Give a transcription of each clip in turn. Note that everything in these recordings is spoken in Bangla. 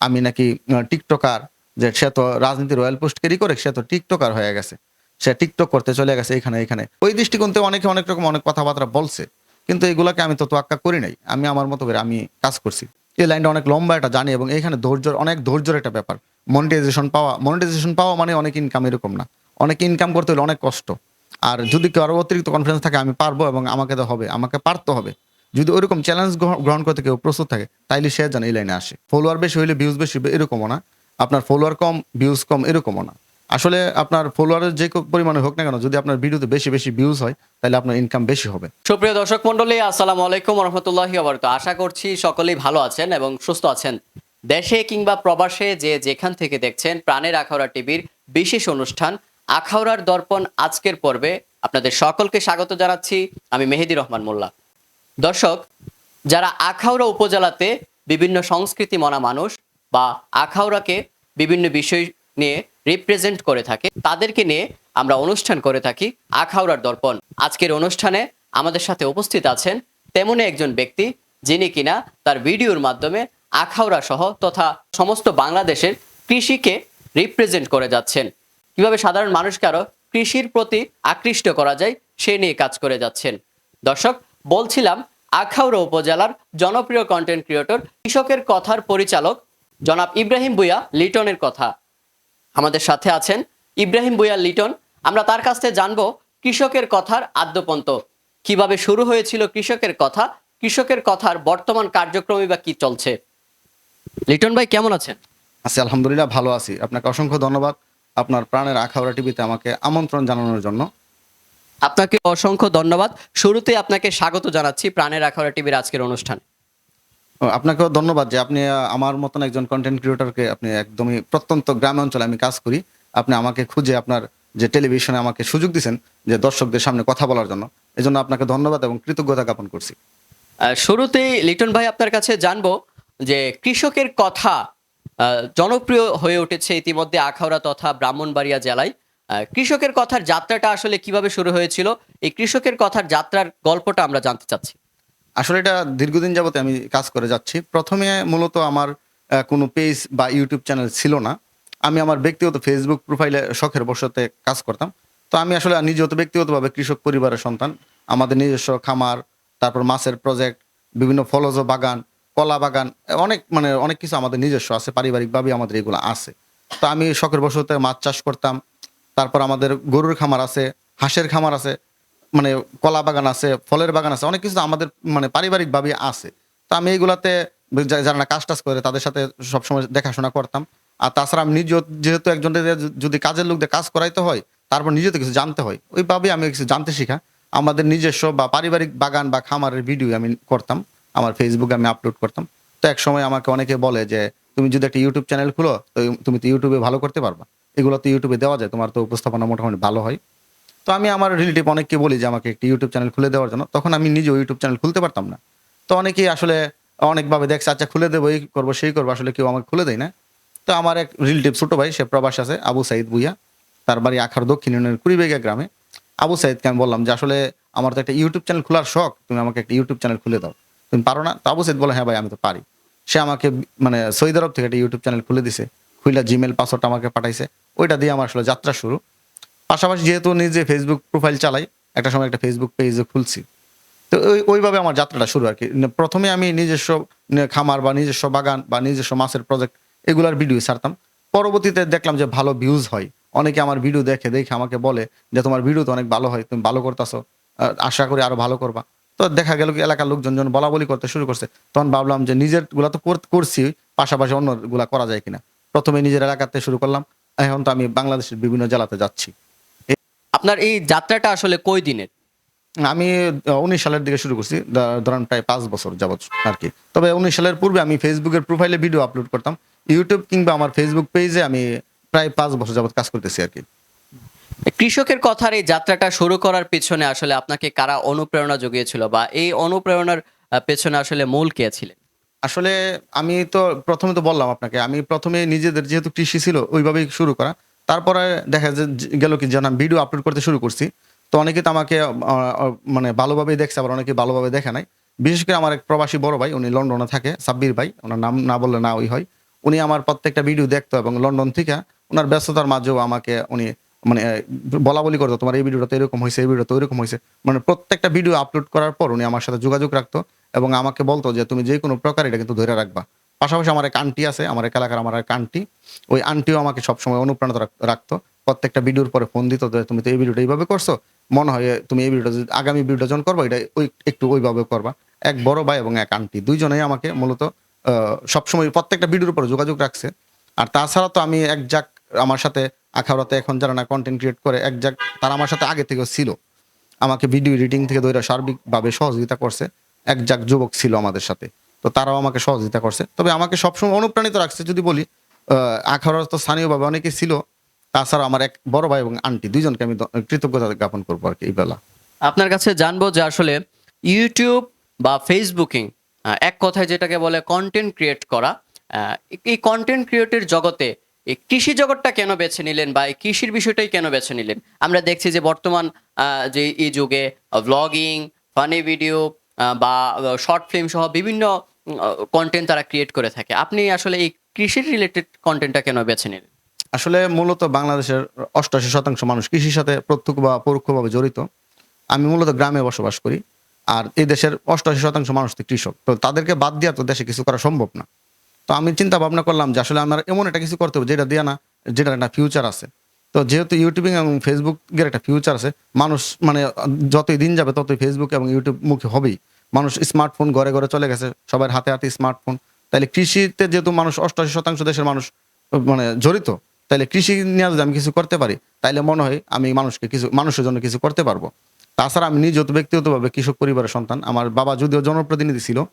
আমি নাকি টিকটকার, যে সে তো রাজনীতি রয়্যাল পোস্ট ক্যারি করে সে তো টিকটকার হয়ে গেছে। সে টিকটক করতে চলে গেছে এখানে এখানে। ওই দৃষ্টিকোণ থেকে অনেকে অনেক রকম অনেক কথাবার্তা বলছে, কিন্তু এগুলাকে আমি তো তোয়াক্কা করি নাই। আমি আমার মতো করে আমি কাজ করছি। এই লাইনটা অনেক লম্বা, এটা জানি, এবং এখানে ধৈর্য অনেক ধৈর্যের একটা ব্যাপার। মনিটাইজেশন পাওয়া মনিটাইজেশন পাওয়া মানে অনেক ইনকাম এরকম না। অনেক ইনকাম করতে হলে অনেক কষ্ট। আর যদি কেউ আরও অতিরিক্ত কনফিডেন্স থাকে, আমি পারব এবং আমাকে তো হবে, আমাকে পারতে হবে। যদি ওইরকম চ্যালেঞ্জ গ্রহণ করতে কেউ প্রস্তুত থাকে, তাইলে সে যেন এই লাইনে আসে। ফলোয়ার বেশি হইলে ভিউজ বেশি, এরকমও না। আপনার ফলোয়ার কম ভিউজ কম, এরকমও না। আসলে আপনার ফলোয়ারের যে পরিমাণে হোক না কেন, যদি আপনার ভিডিওতে বেশি বেশি ভিউজ হয় তাহলে আপনার ইনকাম বেশি হবে। সুপ্রিয় দর্শক মন্ডলী আসসালামু আলাইকুম রহমতুল্লাহি আবরত আশা করছি সকলেই ভালো আছেন এবং সুস্থ আছেন। দেশে কিংবা প্রবাসে যে যেখান থেকে দেখছেন, প্রাণের আখাউড়া টিভির বিশেষ অনুষ্ঠান, আখাউড়ার দর্পণ আজকের পর্বে আপনাদের সকলকে স্বাগত জানাচ্ছি। আমি মেহেদি রহমান মোল্লা। দর্শক, যারা আখাউড়া উপজেলাতে বিভিন্ন সংস্কৃতি মনা মানুষ বা আখাউড়াকে বিভিন্ন বিষয় নিয়ে রিপ্রেজেন্ট করে থাকে, তাদেরকে নিয়ে আমরা অনুষ্ঠান করে থাকি আখাউড়ার দর্পণ। আজকের অনুষ্ঠানে আমাদের সাথে উপস্থিত আছেন তেমনই একজন ব্যক্তি যিনি কিনা তার ভিডিওর মাধ্যমে আখাউড়া সহ তথা সমস্ত বাংলাদেশের কৃষিকে রিপ্রেজেন্ট করে যাচ্ছেন। কীভাবে সাধারণ মানুষকে আরও কৃষির প্রতি আকৃষ্ট করা যায় সে নিয়ে কাজ করে যাচ্ছেন। দর্শক বলছিলাম, আখাউড়া উপজেলার জনপ্রিয় কন্টেন্ট ক্রিয়েটর কৃষকের কথার পরিচালক, জনাব ইব্রাহিম বুয়া লিটনের কথা। আমাদের সাথে আছেন ইব্রাহিম বুয়া লিটন। আমরা তার কাছ থেকে জানব কৃষকের কথার আদ্যপন্ত। কীভাবে শুরু হয়েছিল কৃষকের কথা, কৃষকের কথার বর্তমান কার্যক্রমই বা কি চলছে? লিটন ভাই, কেমন আছেন? আছি, আলহামদুলিল্লাহ, ভালো আছি। আপনাকে অসংখ্য ধন্যবাদ আপনার প্রাণের আখাউড়া টিভিতে আমাকে আমন্ত্রণ জানানোর জন্য। আপনাকে অসংখ্য ধন্যবাদ। শুরুতে আপনাকে স্বাগত জানাচ্ছি প্রাণের আখাউড়া টিভির আজকের অনুষ্ঠান। আপনাকেও ধন্যবাদ যে আপনি আমার মতন একজন কন্টেন্ট ক্রিয়েটরকে আপনি একদমই প্রত্যন্ত গ্রাম অঞ্চলে আমি কাজ করি। আপনি আমাকে খুঁজে আপনার যে টেলিভিশনে আমাকে সুযোগ দিয়েছেন যে দর্শকদের সামনে কথা বলার জন্য এজন্য আপনাকে ধন্যবাদ এবং কৃতজ্ঞতা জ্ঞাপন করছি। শুরুতেই লিটন ভাই আপনার কাছে জানব যে কৃষকের কথা জনপ্রিয় হয়ে উঠেছে ইতিমধ্যে আখাউড়া তথা ব্রাহ্মণবাড়িয়া জেলায়। কৃষকের কথার যাত্রাটা আসলে কীভাবে শুরু হয়েছিল? এই কৃষকের কথার যাত্রার গল্পটা আমরা জানতে চাচ্ছি। আসলে এটা দীর্ঘদিন যাবত আমি কাজ করে যাচ্ছি। প্রথমে মূলত আমার কোনো পেজ বা ইউটিউব চ্যানেল ছিল না। আমি আমার ব্যক্তিগত ফেসবুক প্রোফাইলে শখের বসতে কাজ করতাম। তো আমি আসলে নিজেও তো ব্যক্তিগতভাবে কৃষক পরিবারের সন্তান। আমাদের নিজস্ব খামার, তারপর মাছের প্রজেক্ট বিভিন্ন ফলজ বাগান, কলা বাগান, অনেক মানে অনেক কিছু আমাদের নিজস্ব আছে, পারিবারিকভাবে আমাদের এগুলো আছে। তো আমি শখের বসতে মাছ চাষ করতাম। তারপর আমাদের গরুর খামার আছে, হাঁসের খামার আছে মানে কলা বাগান আছে, ফলের বাগান আছে, অনেক কিছু আমাদের মানে পারিবারিকভাবে আছে। তো আমি এইগুলাতে যারা না কাজ টাজ করে তাদের সাথে সবসময় দেখাশোনা করতাম। আর তাছাড়া আমি নিজেও যেহেতু একজন যদি কাজের লোকদের কাজ করাইতে হয়, তারপর নিজে তো কিছু জানতে হয়, ওইভাবেই আমি কিছু জানতে শিখা। আমাদের নিজস্ব বা পারিবারিক বাগান বা খামারের ভিডিও আমি করতাম, আমার ফেসবুকে আমি আপলোড করতাম। তো এক সময় আমাকে অনেকে বলে যে, তুমি যদি একটা ইউটিউব চ্যানেল খুলো, তো তুমি তো ইউটিউবে ভালো করতে পারবা। এগুলো তো ইউটিউবে দেওয়া যায়, তোমার তো উপস্থাপনা মোটামুটি ভালো হয়। তো আমি আমার রিলেটিভ অনেককে বলি যে, আমাকে একটি ইউটিউব চ্যানেল খুলে দেওয়ার জন্য। তখন আমি নিজেও ইউটিউব চ্যানেল খুলতে পারতাম না। তো অনেকেই আসলে অনেকভাবে দেখছে আচ্ছা খুলে দেবো, এই করব, সেই করব, আসলে কেউ আমাকে খুলে দেয় না। তো আমার এক রিলেটিভ ছোট ভাই, সে প্রবাস আছে, আবু সাইদ বুইয়া। তার বাড়ি আখার দক্ষিণ ইউনিয়নের কুড়িবেগা গ্রামে। আবু সাইদকে আমি বললাম যে, আসলে আমার তো একটা ইউটিউব চ্যানেল খোলার শখ, তুমি আমাকে একটা ইউটিউব চ্যানেল খুলে দাও। তুমি পারো না? তো আবু সাইদ বলে হ্যাঁ ভাই, আমি তো পারি। সে আমাকে মানে সৌদি আরব থেকে একটা ইউটিউব চ্যানেল খুলে দিছে। খুইলা জিমেল পাসওয়ার্ড আমাকে পাঠাইছে। ওইটা দিয়ে আমার আসলে যাত্রা শুরু। পাশাপাশি যেহেতু নিজে ফেসবুক প্রোফাইল চালাই, একটা সময় একটা ফেসবুক পেজও খুলছি। তো ওই, ওইভাবে আমার যাত্রাটা শুরু আর কি প্রথমে আমি নিজস্ব খামার বা নিজস্ব বাগান বা নিজস্ব মাছের প্রজেক্ট এগুলার ভিডিও ছাড়তাম। পরবর্তীতে দেখলাম যে ভালো ভিউজ হয়। অনেকে আমার ভিডিও দেখে দেখে আমাকে বলে যে, তোমার ভিডিও তো অনেক ভালো হয়, তুমি ভালো করতেছো আশা করি আরও ভালো করবা। তো দেখা গেল কি এলাকার লোকজন যখন বলা বলি করতে শুরু করছে। তখন ভাবলাম যে নিজেরগুলা তো কর- করছি, পাশাপাশি অন্যগুলা করা যায় কিনা। প্রথমে নিজের এলাকাতে শুরু করলাম। এখন তো আমি বাংলাদেশের বিভিন্ন জেলাতে যাচ্ছি। আপনার এই যাত্রাটা আসলে কই দিনের? আমি উনিশ সালের দিকে শুরু করছি ধরেন প্রায় পাঁচ বছর যাবৎ আর কি। তবে উনিশ সালের পূর্বে আমি ফেসবুকের প্রোফাইলে ভিডিও আপলোড করতাম। ইউটিউব কিংবা আমার ফেসবুক পেজে আমি প্রায় পাঁচ বছর যাবৎ কাজ করতেছি আর কি। কৃষকের কথার এই যাত্রাটা শুরু করার পেছনে আসলে আপনাকে কারা অনুপ্রেরণা জুগিয়েছিল বা এই অনুপ্রেরণার পেছনে আসলে মূল কে ছিলেন? আসলে আমি তো প্রথমে তো বললাম আপনাকে, আমি প্রথমে নিজেদের যেহেতু কৃষি ছিল, ওইভাবেই শুরু করা। তারপরে দেখা গেল কি যেন ভিডিও আপলোড করতে শুরু করছি। তো অনেকে তো আমাকে মানে ভালোভাবেই দেখছে, আবার অনেকে ভালোভাবে দেখে নাই। বিশেষ করে আমার এক প্রবাসী বড় ভাই, উনি লন্ডনে থাকে, সাব্বির ভাই, ওনার নাম না বললে না ওই হয়। উনি আমার প্রত্যেকটা ভিডিও দেখতো এবং লন্ডন থেকে ওনার ব্যস্ততার মাঝেও আমাকে, উনি মানে বলা বলি করতো, তোমার এই ভিডিওটা তো এরকম হয়েছে এই ভিডিওটা তো এরকম হয়েছে মানে প্রত্যেকটা ভিডিও আপলোড করার পর উনি আমার সাথে যোগাযোগ রাখতো। এবং আমাকে বলতো যে, তুমি যে কোনো প্রকার এটা কিন্তু ধরে রাখবা। পাশাপাশি আমার এক আন্টি আছে, আমার এক এলাকার আমার এক আন্টি। ওই আন্টিও আমাকে সবসময় অনুপ্রাণিত রাখতো। প্রত্যেকটা ভিডিওর পরে ফোন দিত তুমি তো এই ভিডিওটা এইভাবে করছ। মনে হয় তুমি এই ভিডিওটা যদি আগামী ভিডিওটা যখন করব, এটা ওই একটু ওইভাবে করবা। এক বড় ভাই এবং এক আন্টি, দুইজনেই আমাকে মূলত সবসময় প্রত্যেকটা ভিডিওর উপরে যোগাযোগ রাখছে। আর তাছাড়া তো আমি এক যাক আমার সাথে আখাউড়াতে এখন যারা না কন্টেন্ট ক্রিয়েট করে, এক যাক তারা আমার সাথে আগে থেকেও ছিল। আমাকে ভিডিও এডিটিং থেকে ধরে সার্বিকভাবে সহযোগিতা করছে। এক যাক যুবক ছিল আমাদের সাথে। তো তারাও আমাকে সহযোগিতা করছে। তবে আমাকে সবসময় অনুপ্রাণিত রাখছে যদি বলি আখাউড়া তো স্থানীয়ভাবে অনেকে ছিল। তাছাড়া আমার এক বড় ভাই এবং আন্টি দুইজনকে আমি কৃতজ্ঞতা জ্ঞাপন করব আর কি এই বেলা। আপনার কাছে জানব যে আসলে ইউটিউব বা ফেসবুকিং এক কথায় যেটাকে বলে কন্টেন্ট ক্রিয়েট করা এই কন্টেন্ট ক্রিয়েটের জগতে এই কৃষি জগৎটা কেন বেছে নিলেন বা এই কৃষির বিষয়টাই কেন বেছে নিলেন? আমরা দেখছি যে বর্তমান যে এই যুগে ব্লগিং ফানি ভিডিও বা শর্ট ফিল্ম সহ বিভিন্ন কন্টেন্ট তারা ক্রিয়েট করে থাকে। আপনি আসলে এই কৃষির রিলেটেড কন্টেন্টটা কেন বেছে নিলেন? আসলে মূলত বাংলাদেশের অষ্টাশি শতাংশ মানুষ কৃষির সাথে প্রত্যক্ষ বা পরোক্ষভাবে জড়িত। আমি মূলত গ্রামে বসবাস করি, আর এই দেশের অষ্টাশি শতাংশ মানুষ তো কৃষক। তো তাদেরকে বাদ দিয়ে তো দেশে কিছু করা সম্ভব না। তো আমি চিন্তা ভাবনা করলাম যে আসলে আমার এমন একটা কিছু করতে হবে যেটা দিয়ে না, যেটার একটা ফিউচার আছে। তো যেহেতু ইউটিউবিং এবং ফেসবুকের একটা ফিউচার আছে, মানুষ মানে যতই দিন যাবে ততই ফেসবুক এবং ইউটিউব মুখে হবেই। মানুষ স্মার্টফোন ঘরে ঘরে চলে গেছে, সবার হাতে হাতে স্মার্টফোন তাহলে কৃষিতে যেহেতু মানুষ অষ্টাশি শতাংশ দেশের মানুষ মানে জড়িত তাহলে কৃষি নিয়ে যদি আমি কিছু করতে পারি, তাইলে মনে হয় আমি মানুষকে কিছু, মানুষের জন্য কিছু করতে পারব। তাছাড়া আমি নিজেও তো ব্যক্তিগতভাবে কৃষক পরিবারের সন্তান, আমার বাবা যদিও জনপ্রতিনিধি ছিল,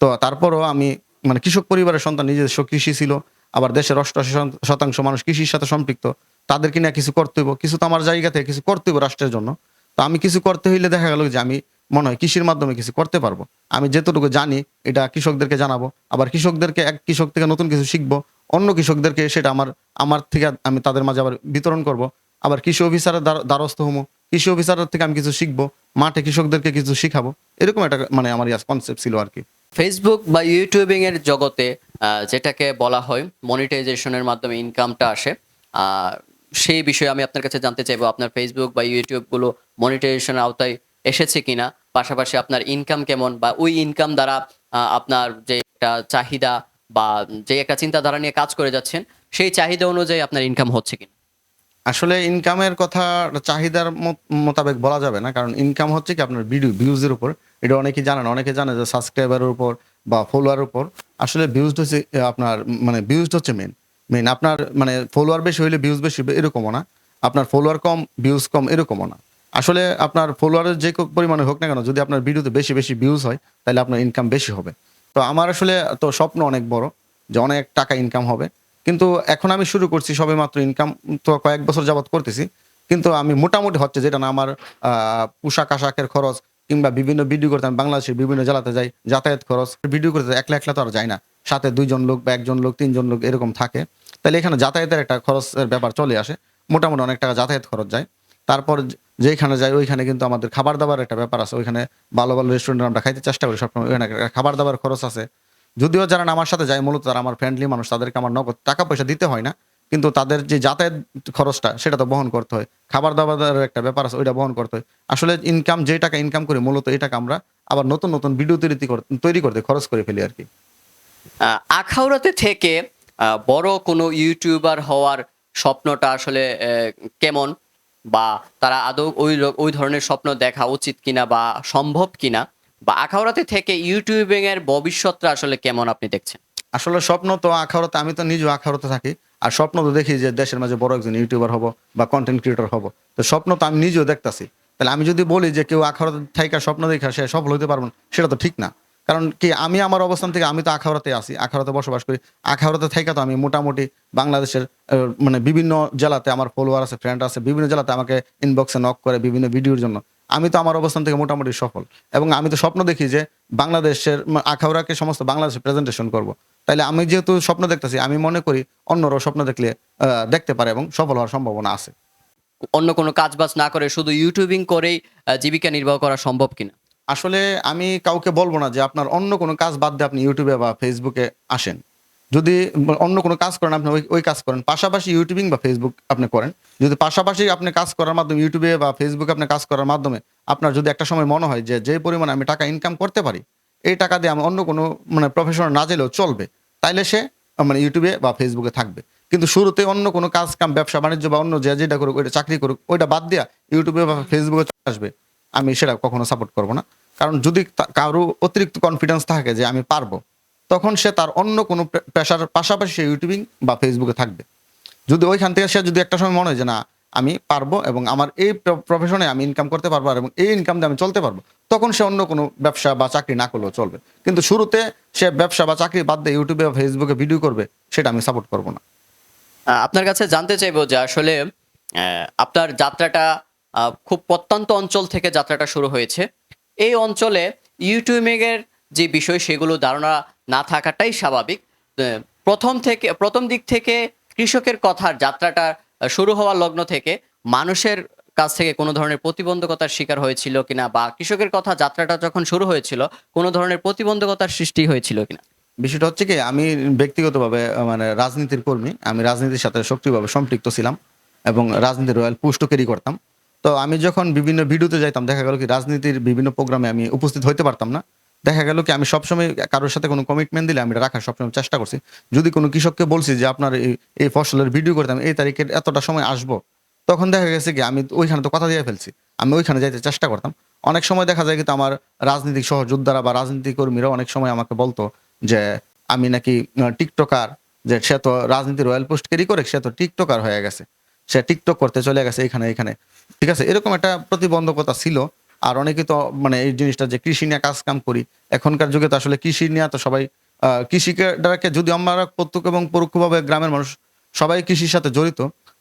তো তারপরও আমি মানে কৃষক পরিবারের সন্তান নিজস্ব কৃষি ছিল, আবার দেশের অষ্টাশি শতাং- শতাংশ মানুষ কৃষির সাথে সম্পৃক্ত। তাদেরকে নিয়ে কিছু করতে হইব, কিছু তো আমার জায়গা থেকে কিছু করতে হইব রাষ্ট্রের জন্য। তো আমি কিছু করতে হইলে দেখা গেল যে আমি মনে হয় কৃষির মাধ্যমে কিছু করতে পারব। আমি যেতটুকু জানি এটা কৃষকদেরকে জানাব, আবার কৃষকদেরকে এক কৃষক থেকে নতুন কিছু শিখব, অন্য কৃষকদেরকে সেটা আমার আমার থেকে আমি তাদের মাঝে আবার বিতরণ করব। আবার কৃষি অফিসারের দ্বারস্থ হব কৃষি অফিসারের থেকে আমি কিছু শিখব, মাঠে কৃষকদেরকে কিছু শিখাবো, এরকম একটা মানে আমার কনসেপ্ট ছিল আর কি ফেসবুক বা ইউটিউবিং এর জগতে যেটাকে বলা হয় মনিটাইজেশনের মাধ্যমে ইনকামটা আসে সেই বিষয়ে আমি আপনার কাছে জানতে চাইব, আপনার ফেসবুক বা ইউটিউবগুলো মনিটাইজেশনের আওতায় এসেছে কিনা? পাশাপাশি আপনার ইনকাম কেমন? বা ওই ইনকাম দ্বারা আপনার যে একটা চাহিদা বা যে একটা চিন্তাধারা নিয়ে কাজ করে যাচ্ছেন, সেই চাহিদা অনুযায়ী আপনার ইনকাম হচ্ছে কিনা? আসলে ইনকামের কথা চাহিদার মোতাবেক বলা যাবে না, কারণ ইনকাম হচ্ছে কি আপনার ভিডিও ভিউজের উপর। এটা অনেকেই জানেন, অনেকে জানে যে সাবস্ক্রাইবারের উপর বা ফলোয়ারের উপর। আসলে ভিউজ হচ্ছে আপনার মানে ভিউজ হচ্ছে মেন মেন আপনার মানে ফলোয়ার বেশি হইলে ভিউজ বেশি হবে এরকমও না। আপনার ফলোয়ার কম ভিউজ কম, এরকমও না। আসলে আপনার ফলোয়ারের যে পরিমাণে হোক না কেন, যদি আপনার ভিডিওতে বেশি বেশি ভিউজ হয়, তাহলে আপনার ইনকাম বেশি হবে। তো আমার আসলে তো স্বপ্ন অনেক বড়, যে অনেক টাকা ইনকাম হবে। কিন্তু এখন আমি শুরু করছি সবে মাত্র ইনকাম তো কয়েক বছর যাবত করতেছি। কিন্তু আমি মোটামুটি হচ্ছে যেটা না, আমার পোশাক, আশাকের খরচ কিংবা বিভিন্ন ভিডিও করতে আমি বাংলাদেশের বিভিন্ন জেলাতে যাই, যাতায়াত খরচ। ভিডিও করতে একলা একলা তো আর যায় না। সাথে দুইজন লোক বা একজন লোক, তিনজন লোক এরকম থাকে। তাহলে এখানে যাতায়াতের একটা খরচের ব্যাপার চলে আসে। মোটামুটি অনেক টাকা যাতায়াত খরচ যায়। তারপর যেখানে যাই ওইখানে কিন্তু আমাদের খাবার দাবার একটা ব্যাপার আছে। ওইখানে ভালো ভালো রেস্টুরেন্টে আমরা খাইতে চেষ্টা করি সবসময়। ওইখানে খাবার দাবার খরচ আছে। যদিও যারা আমার সাথে যায়, মূলত তারা আমার ফ্রেন্ডলি মানুষ, তাদেরকে আমার নগদ টাকা পয়সা দিতে হয় না। কিন্তু তাদের যে যাতায়াত খরচটা, সেটা তো বহন করতে হয়। খাবার দাবারের একটা ব্যাপার আছে, ওইটা বহন করতে হয়। আসলে ইনকাম যে টাকা ইনকাম করি, মূলত এই টাকা আমরা আবার নতুন নতুন ভিডিও তৈরি তৈরি করতে খরচ করে ফেলি আর কি। আখাউড়াতে থেকে বড় কোনো ইউটিউবার হওয়ার স্বপ্নটা আসলে কেমন? বা তারা আদৌ ওই ওই ধরনের স্বপ্ন দেখা উচিত কিনা বা সম্ভব কিনা? বা আখাউড়াতে থেকে ইউটিউবিং এর ভবিষ্যৎটা আসলে কেমন আপনি দেখছেন? আসলে স্বপ্ন তো আখাউড়াতে, আমি তো নিজেও আখাউড়াতে থাকি। আর স্বপ্ন তো দেখি যে দেশের মাঝে বড় একজন ইউটিউবার হব বা কন্টেন্ট ক্রিয়েটর হব। তো স্বপ্ন তো আমি নিজেও দেখতাছি। তাহলে আমি যদি বলি যে কেউ আখাউড়াতে থাইকা স্বপ্ন দেখা সে সফল হতে পারবেন সেটা তো ঠিক না। কারণ কি, আমি আমার অবস্থান থেকে আমি তো আখাউড়াতে আছি, আখাউড়াতে বসবাস করি। আখাউড়াতে থাইকা তো আমি মোটামুটি বাংলাদেশের মানে বিভিন্ন জেলাতে আমার ফলোয়ার আছে ফ্রেন্ড আছে, বিভিন্ন জেলাতে আমাকে ইনবক্সে নক করে বিভিন্ন ভিডিওর জন্য। আমি তো আমার অবস্থান থেকে মোটামুটি সফল। এবং আমি তো স্বপ্ন দেখি যে বাংলাদেশের আখাউড়াকে সমস্ত বাংলাদেশে প্রেজেন্টেশন করব। তাইলে আমি যেহেতু স্বপ্ন দেখতেছি, আমি মনে করি অন্যরাও স্বপ্ন দেখলে দেখতে পারে এবং সফল হওয়ার সম্ভাবনা আছে। অন্য কোনো কাজ বাজ না করে শুধু ইউটিউবিং করেই জীবিকা নির্বাহ করা সম্ভব কিনা? আসলে আমি কাউকে বলব না যে আপনার অন্য কোনো কাজ বাদ দিয়ে আপনি ইউটিউবে বা ফেসবুকে আসেন। যদি অন্য কোনো কাজ করেন, আপনি ওই কাজ করেন। পাশাপাশি ইউটিউবিং বা ফেসবুক আপনি করেন। যদি পাশাপাশি আপনি কাজ করার মাধ্যমে ইউটিউবে বা ফেসবুকে আপনি কাজ করার মাধ্যমে আপনার যদি একটা সময় মনে হয় যে যে পরিমাণে আমি টাকা ইনকাম করতে পারি, এই টাকা দিয়ে আমি অন্য কোনো মানে প্রফেশনাল না গেলেও চলবে। তাইলে সে মানে ইউটিউবে বা ফেসবুকে থাকবে। কিন্তু শুরুতে অন্য কোনো কাজ কাম, ব্যবসা, বাণিজ্য বা অন্য যে, যেটা করুক, ওইটা চাকরি করুক, ওইটা বাদ দিয়া ইউটিউবে বা ফেসবুকে আসবে। আমি সেটা কখনো সাপোর্ট করব না। কারণ যদি কারও অতিরিক্ত কনফিডেন্স থাকে যে আমি পারব, তখন সে তার অন্য কোনো পেশার পাশাপাশি সে ইউটিউবিং বা ফেসবুকে থাকবে। যদি ওইখান থেকে সে যদি একটা সময় মনে হয় যে না, আমি পারব এবং আমার এই প্রফেশনে আমি ইনকাম করতে পারব এবং এই ইনকাম দিয়ে আমি চলতে পারব, তখন সে অন্য কোনো ব্যবসা বা চাকরি না করলেও চলবে। কিন্তু শুরুতে সে ব্যবসা বা চাকরি বাদ দিয়ে ইউটিউবে বা ফেসবুকে ভিডিও করবে, সেটা আমি সাপোর্ট করব না। আপনার কাছে জানতে চাইব যে আসলে আপনার যাত্রাটা খুব প্রত্যন্ত অঞ্চল থেকে যাত্রাটা শুরু হয়েছে। এই অঞ্চলে ইউটিউবিং এর যে বিষয়, সেগুলো ধারণা না থাকাটাই স্বাভাবিক। প্রথম থেকে, প্রথম দিক থেকে কৃষকের কথার যাত্রাটা শুরু হওয়ার লগ্ন থেকে মানুষের কাছ থেকে কোনো ধরনের প্রতিবন্ধকতার শিকার হয়েছিল কিনা বা কৃষকের কথা যাত্রাটা যখন শুরু হয়েছিল, কোনো ধরনের প্রতিবন্ধকতার সৃষ্টি হয়েছিল কিনা? বিষয়টা হচ্ছে কি, আমি ব্যক্তিগতভাবে মানে রাজনীতির কর্মী, আমি রাজনীতির সাথে সক্রিয়ভাবে সম্পৃক্ত ছিলাম এবং রাজনীতির রয়্যাল পোস্টও ক্যারি করতাম। তো আমি যখন বিভিন্ন ভিডিওতে যাইতাম, দেখা গেল কি রাজনীতির বিভিন্ন প্রোগ্রামে আমি উপস্থিত হইতে পারতাম না। দেখা গেল কি আমি সবসময় কারোর সাথে কোনো কমিটমেন্ট দিলে আমি রাখার সবসময় চেষ্টা করছি। যদি কোনো কৃষককে বলছি যে, আপনার এই ফসলের ভিডিও করতাম এই তারিখের এতটা সময় আসব। তখন দেখা গেছে কি আমি ওইখানে তো কথা দিয়ে ফেলছি। আমি ওইখানে যাইতে চেষ্টা করতাম। অনেক সময় দেখা যায় কিন্তু আমার রাজনৈতিক সহযোদ্ধারা বা রাজনীতি কর্মীরা অনেক সময় আমাকে বলতো যে, আমি নাকি টিকটকার, যে সে তো রাজনীতি রয়্যাল পোস্ট ক্যারি করে, সে তো টিকটকার হয়ে গেছে। সে টিকটক করতে চলে গেছে এখানে এখানে। ঠিক আছে, এরকম একটা প্রতিবন্ধকতা ছিল। আর অনেকে তো মানে এই জিনিসটা যে কৃষি নিয়ে কাজ কাম করি, এখনকার যুগে তো আসলে কৃষি নিয়ে তো সবাই দ্বারাকে যদি আমরা প্রত্যক্ষ এবং পরোক্ষভাবে গ্রামের মানুষ সবাই কৃষির সাথে জড়িত,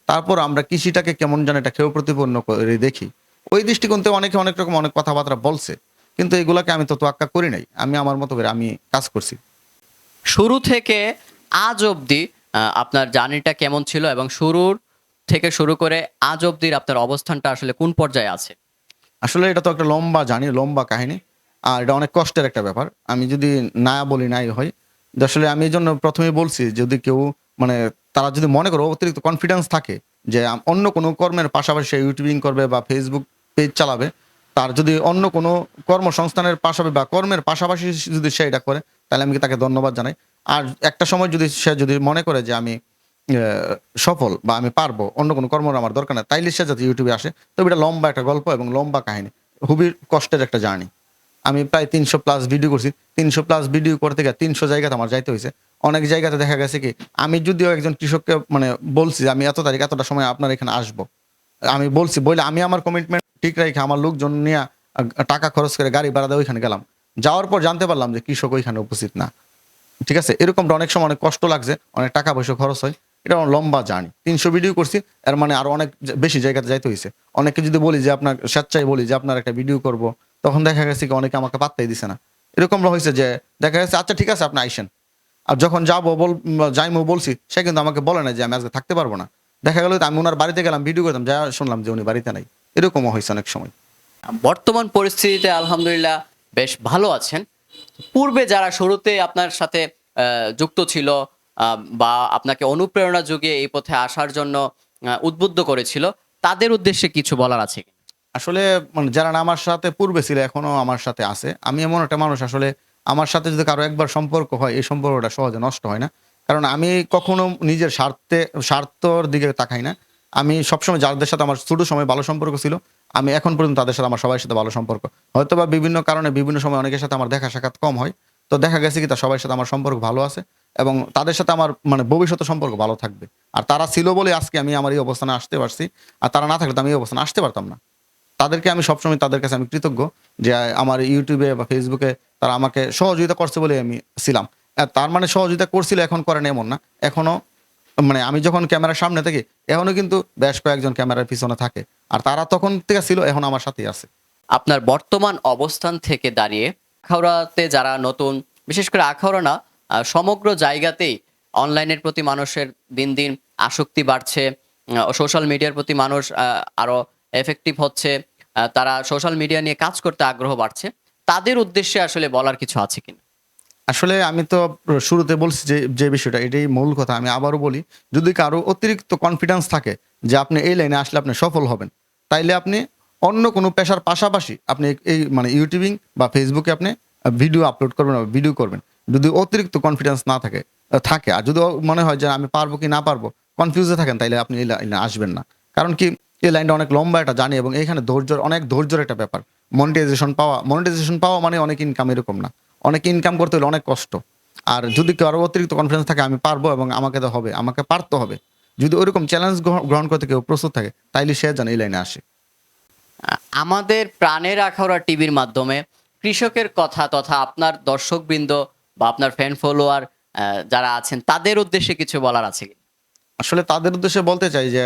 তারপর আমরা কৃষিটাকে কেমন যেন এটা খেয়েও প্রতিপন্ন করে দেখি। ওই দৃষ্টিকোণ থেকে অনেকে অনেক রকম অনেক কথাবার্তা বলছে, কিন্তু এগুলাকে আমি তো তোয়াক্কা করি নাই। আমি আমার মতো করে আমি কাজ করছি। শুরু থেকে আজ অবধি আপনার জার্নিটা কেমন ছিল এবং শুরুর থেকে শুরু করে আজ অবধির আপনার অবস্থানটা আসলে কোন পর্যায়ে আছে? আসলে এটা তো একটা লম্বা জানি লম্বা কাহিনী। আর এটা অনেক কষ্টের একটা ব্যাপার। আমি যদি না বলি, নাই হয় আসলে আমি এই জন্য প্রথমে বলছি, যদি কেউ মানে তারা যদি মনে করো অতিরিক্ত কনফিডেন্স থাকে, যে অন্য কোনো কর্মের পাশাপাশি সে ইউটিউবিং করবে বা ফেসবুক পেজ চালাবে, তার যদি অন্য কোনো কর্মসংস্থানের পাশাপাশি বা কর্মের পাশাপাশি যদি সে এটা করে, তাহলে আমি তাকে ধন্যবাদ জানাই। আর একটা সময় যদি সে যদি মনে করে যে আমি সফল বা আমি পারব, অন্য কোনো কর্ম আমার দরকার নেই, তাইলে সে যাতে ইউটিউবে আসে, তবে এটা লম্বা একটা গল্প এবং লম্বা কাহিনী, খুবই কষ্টের একটা জার্নি। আমি প্রায় তিনশো প্লাস ভিডিও করছি, তিনশো প্লাস ভিডিও করতে গিয়ে তিনশো জায়গাতে আমার যাইতে হয়েছে অনেক জায়গাতে দেখা গেছে কি, আমি যদিও একজন কৃষককে মানে বলছি আমি এত তারিখ, এতটা সময় আপনার এখানে আসব। আমি বলছি বলে আমি আমার কমিটমেন্ট ঠিক রেখে আমার লোকজন নিয়ে টাকা খরচ করে গাড়ি দিয়ে ওইখানে গেলাম। যাওয়ার পর জানতে পারলাম যে কৃষক ওইখানে উপস্থিত না। ঠিক আছে? এরকমটা অনেক সময় অনেক কষ্ট লাগছে, অনেক টাকা পয়সা খরচ হয়। এটা লম্বা জার্নি। তিনশো ভিডিও করছি, এর মানে আরও অনেক বেশি জায়গাতে যাইতে হয়েছে অনেকে যদি বলি যে আপনার স্বেচ্ছায় বলি যে আপনার একটা ভিডিও করব, তখন দেখা গেছে কি অনেকে আমাকে পাত্তাই দিছে না। এরকম হয়েছে যে দেখা গেছে আচ্ছা ঠিক আছে, আপনি আইসেন। আর যখন যাব, বল, যাইমো বলছি, সে কিন্তু আমাকে বলে না যে আমি আজকে থাকতে পারব না। দেখা গেল আমি ওনার বাড়িতে গেলাম ভিডিও করতাম, যা শুনলাম যে উনি বাড়িতে নাই। এরকমও হয়েছে অনেক সময়। বর্তমান পরিস্থিতিতে আলহামদুলিল্লাহ বেশ ভালো আছেন। পূর্বে যারা শুরুতে আপনার সাথে যুক্ত ছিল বা আপনাকে অনুপ্রেরণা যুগিয়ে এই পথে আসার জন্য উদ্বুদ্ধ করেছিল, তাদের উদ্দেশ্যে কিছু বলার আছে আসলে মানে যারা আমার সাথে, পূর্বে ছিল, এখনও আমার সাথে আছে। আমি এমন একটা মানুষ, আসলে আমার সাথে যদি কারও একবার সম্পর্ক হয়, এই সম্পর্কটা সহজে নষ্ট হয় না। কারণ আমি কখনো নিজের স্বার্থে, স্বার্থর দিকে তাকাই না। আমি সবসময় যাদের সাথে আমার ছোট সময় ভালো সম্পর্ক ছিল, আমি এখন পর্যন্ত তাদের সাথে আমার সবার সাথে ভালো সম্পর্ক। হয়তো বা বিভিন্ন কারণে, বিভিন্ন সময় অনেকের সাথে আমার দেখা সাক্ষাৎ কম হয়। তো দেখা গেছে কি, তার সবার সাথে আমার সম্পর্ক ভালো আছে। এবং তাদের সাথে আমার মানে ভবিষ্যতে সম্পর্ক ভালো থাকবে। আর তারা ছিল বলে আজকে আমি আমার এই অবস্থানে আসতে পারছি, আর তারা না থাকলে আমি এই অবস্থানে আসতে পারতাম না। তাদেরকে আমি সবসময় তাদের কাছে আমি কৃতজ্ঞ যে আমার ইউটিউবে বা ফেসবুকে তারা আমাকে সহযোগিতা করছে বলে আমি ছিলাম। তার মানে সহযোগিতা করছিল, এখন করেন এমন না। এখনও মানে আমি যখন ক্যামেরার সামনে থাকি, এখনও কিন্তু বেশ কয়েকজন ক্যামেরার পিছনে থাকে। আর তারা তখন থেকে ছিল, এখন আমার সাথেই আছে। আপনার বর্তমান অবস্থান থেকে দাঁড়িয়ে, আখাউড়াতে যারা নতুন, বিশেষ করে আখাউড়া না সমগ্র জায়গাতেই অনলাইনের প্রতি মানুষের দিন দিন আসক্তি বাড়ছে সোশ্যাল মিডিয়ার প্রতি মানুষ আহ, আরও এফেক্টিভ হচ্ছে তারা সোশ্যাল মিডিয়া নিয়ে কাজ করতে আগ্রহ বাড়ছে। তাদের উদ্দেশ্যে আসলে বলার কিছু আছে কিনা? আসলে আমি তো শুরুতে বলছি যে যে বিষয়টা এটাই মূল কথা। আমি আবারও বলি যদি কারও অতিরিক্ত কনফিডেন্স থাকে যে আপনি এই লাইনে আসলে আপনি সফল হবেন তাইলে আপনি অন্য কোনো পেশার পাশাপাশি আপনি এই মানে ইউটিউবিং বা ফেসবুকে আপনি ভিডিও আপলোড করবেন বা ভিডিও করবেন। যদি অতিরিক্ত কনফিডেন্স না থাকে থাকে, আর যদি মনে হয় যে আমি পারব কি না পারব কনফিউজে থাকেন, তাইলে আপনি এই লাইনে আসবেন না। কারণ কি, এই লাইনটা অনেক লম্বা একটা জানি এবং এখানে ধৈর্যর, অনেক ধৈর্যের একটা ব্যাপার। মনিটাইজেশন পাওয়া মনিটাইজেশন পাওয়া মানে অনেক ইনকাম এরকম না। অনেক ইনকাম করতে হলে অনেক কষ্ট। আর যদি কারও অতিরিক্ত কনফিডেন্স থাকে, আমি পারব এবং আমাকে তো হবে, আমাকে পারতে হবে। যদি ওইরকম চ্যালেঞ্জ গ্রহণ করতে কেউ প্রস্তুত থাকে, তাইলে সে যেন এই লাইনে আসে। আমাদের প্রাণের আখাউড়া টিভির মাধ্যমে। কৃষকের কথা তথা আপনার দর্শকবৃন্দ বা আপনার ফ্যান ফলোয়ার যারা আছেন, তাদের উদ্দেশ্যে কিছু বলার আছে আসলে তাদের উদ্দেশ্যে বলতে চাই যে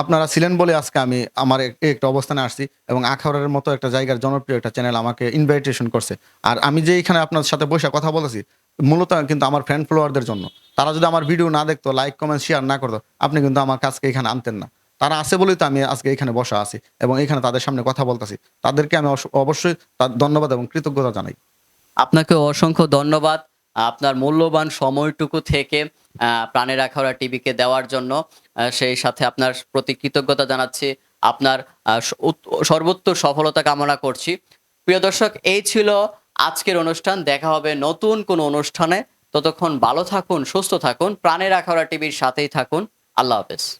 আপনারা ছিলেন বলে আজকে আমি আমার একটা অবস্থানে আসছি এবং আখাউড়ার মতো একটা জায়গার জনপ্রিয় একটা চ্যানেল আমাকে ইনভাইটেশন করছে। আর আমি যে এখানে আপনার সাথে বসে কথা বলেছি, মূলত কিন্তু আমার ফ্রেন্ড ফলোয়ারদের জন্য। তারা যদি আমার ভিডিও না দেখতো লাইক কমেন্ট শেয়ার না করতো, আপনি কিন্তু আমার কাছকে এখানে আনতেন না। তারা আছে বলেই তো আমি আজকে এখানে বসা আছি এবং এখানে তাদের সামনে কথা বলতেছি। তাদেরকে আমি অবশ্যই ধন্যবাদ এবং কৃতজ্ঞতা জানাই। আপনাকে অসংখ্য ধন্যবাদ। আপনার মূল্যবান সময়টুকু থেকে আহ, প্রাণের আখাউড়া টিভিকে দেওয়ার জন্য সেই সাথে আপনার প্রতি কৃতজ্ঞতা জানাচ্ছি। আপনার আহ, স- উত- সর্বোত্তর সফলতা কামনা করছি। প্রিয় দর্শক এই ছিল আজকের অনুষ্ঠান। দেখা হবে নতুন কোনো অনুষ্ঠানে। ততক্ষণ ভালো থাকুন সুস্থ থাকুন প্রাণের আখাউড়া টিভির সাথেই থাকুন। আল্লাহ হাফেজ।